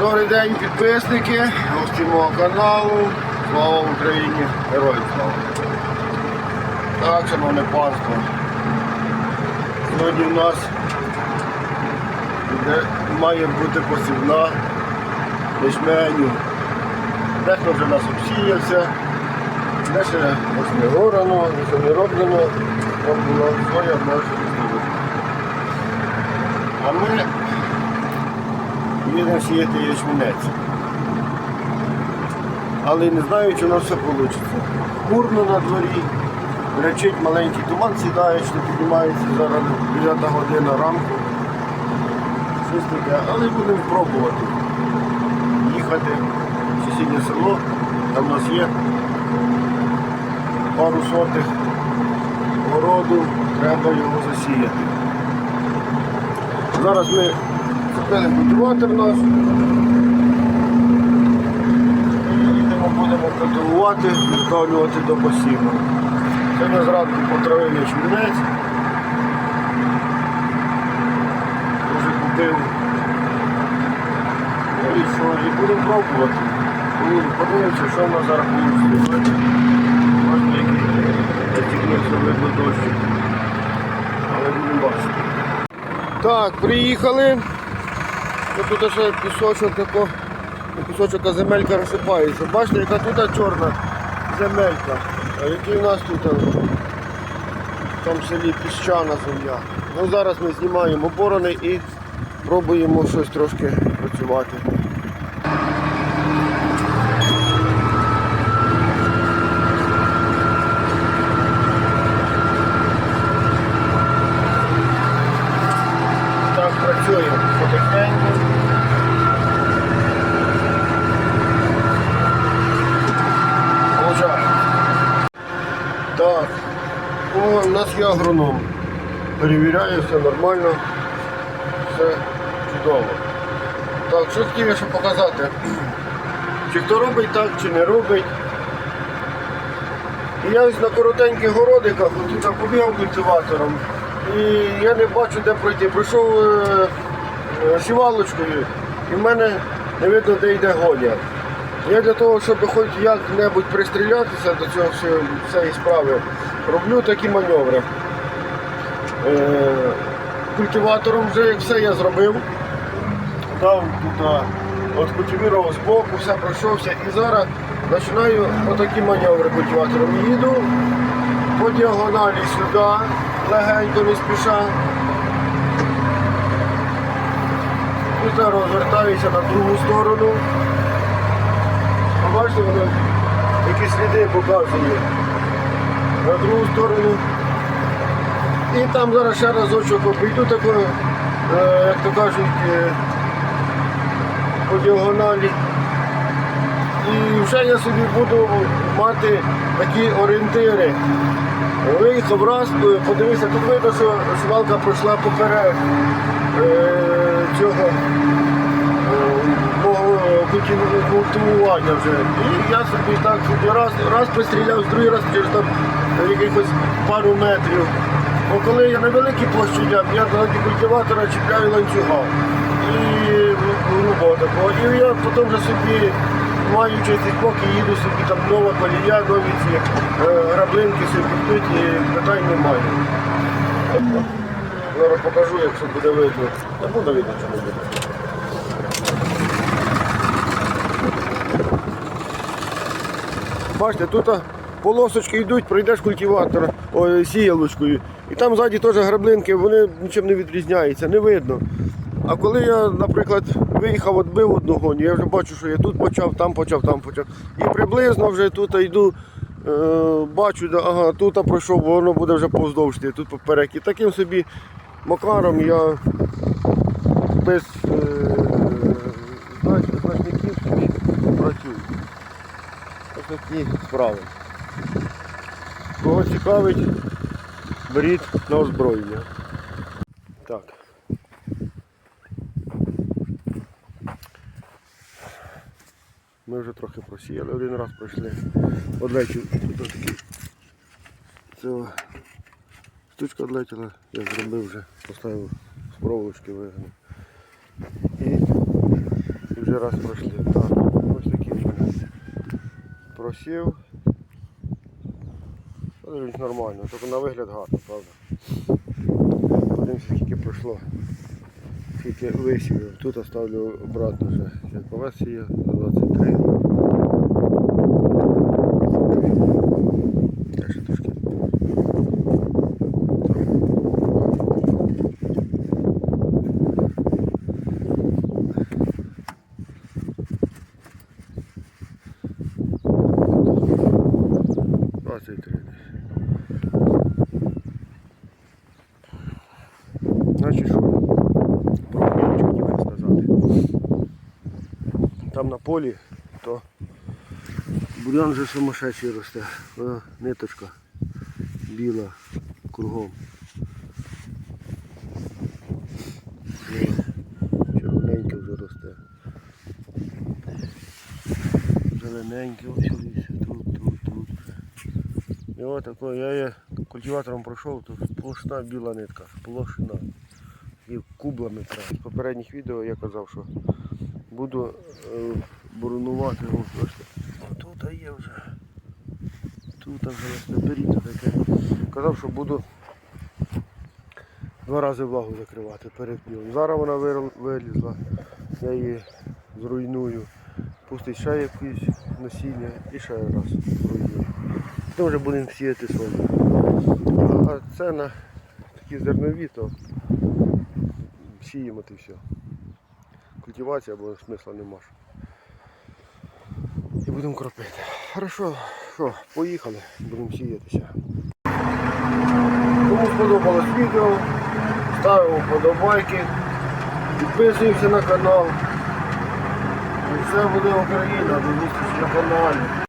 Добрий день, підписники, гості мого каналу. Слава Україні! Героям слава! Так, шановне панство. Сьогодні в нас має бути посівна ячменю. Дехто вже нас обсіявся, де ще ось не горано, ще не роблено, там була своя наша. А ми їдемо сіяти ячменець. Але не знаю, чи у нас все вийде. Курно на дворі, речить маленький туман сідає, що піднімається зараз 9 година ранку. Щось таке, але будемо пробувати їхати в сусіднє село, там у нас є пару сотих городу, треба його засіяти. Зараз ми купили культиватор наш. Їдемо, будемо культивувати, відправлювати до посіву. Сьогодні зранку потравили чмінець. Вже купив. Ну і що, і будемо пробувати. Подивимося, що в нас зараз вийде. Можна який затягнувся видно дощик. Але будемо бачити. Так, приїхали. Ось Тут ще пісочок тако, пісочок, а земелька розсипається. Бачите, яка тут чорна земелька. А який у нас тут в тому селі піщана земля. Ну, зараз ми знімаємо борони і пробуємо щось трошки працювати. Так, працюємо потихеньку. Получаємо. Так, о, у нас є агроном. Перевіряє, все нормально, все чудово. Так, що хотів ще показати? Чи хто робить так, чи не робить. І я ось на коротеньких городиках от побігав культиватором. І я не бачу, де пройти. Пройшов е, е, сівалочкою і в мене не видно, де йде гоня. Я для того, щоб хоч як-небудь пристрілятися до цього цієї справи, роблю такі маневри. Е, культиватором вже все я зробив. Дав от культивірував з боку, все пройшовся і зараз починаю отакі маневри культиватором. Їду по діагоналі сюди, легенько не спіша. Тут я розвертаюся на другу сторону. А Бачите, воно які сліди показує. На другу сторону. І там зараз ще разочок обійду такою, е, як то кажуть, е, по діагоналі. І вже я собі буду мати такі орієнтири. Виїхав раз, подивився, тут видно, що свалка пройшла поперед е, цього е, мого культиву- вже. І я собі так раз, раз постріляв, другий раз через там якихось пару метрів. Бо коли я на великій площі йдем, я до культиватора чіпляю ланцюга. І грубо такого. І я потім вже собі маючи ці поки їду собі там нова колія, нові ці е, граблинки собі тут і питань немає. Зараз покажу, якщо буде видно. Та буде видно, що не буде. Бачите, тут полосочки йдуть, пройдеш культиватора, ой, сіялочкою. І там ззаді теж граблинки, вони нічим не відрізняються, не видно. А коли я, наприклад, виїхав, відбив одну гоню, я вже бачу, що я тут почав, там почав, там почав. І приблизно вже тут йду, е, бачу, ага, тут пройшов, бо воно буде вже повздовж, тут поперек. І таким собі макаром я без е, значників такі справи. Кого цікавить, беріть на озброєння. Так. Ми вже трохи просіяли, один раз пройшли. Такий. Це штучка одлетіла, я зробив вже, поставив проволочки вигнув. І вже раз пройшли. Так, ось такий в мене просів. Але нормально, тільки на вигляд гарно, правда. Подивимося, скільки пройшло. Скільки висів. Тут оставлю обратно вже. Як повес є на 23. Я ще трошки. Двадцять три десь. Значить що? Про гнівчик хотів сказати. Там на полі, то бурян вже сумасшедший росте. О, ниточка біла кругом. Червоненьке вже росте. Зелененьке ось тут, тут, тут. І ось тако, я її культиватором пройшов, тут сплошна біла нитка, сплошна. І кублами. З попередніх відео я казав, що буду е, ось. Тут є вже. Тут вже беріто таке. Казав, що буду два рази влагу закривати перед півом. Зараз вона вилізла, я її зруйную. Пустить ще якесь насіння і ще раз зруйную. Потім вже будемо сіяти сою. А це на такі зернові, то сіємо і все. Культивація, бо смисла нема. І будемо кропити. Хорошо, що, поїхали, будемо сіятися. Кому сподобалось відео, ставимо вподобайки, підписуємося на канал. І все буде Україна, до зустрічі на каналі.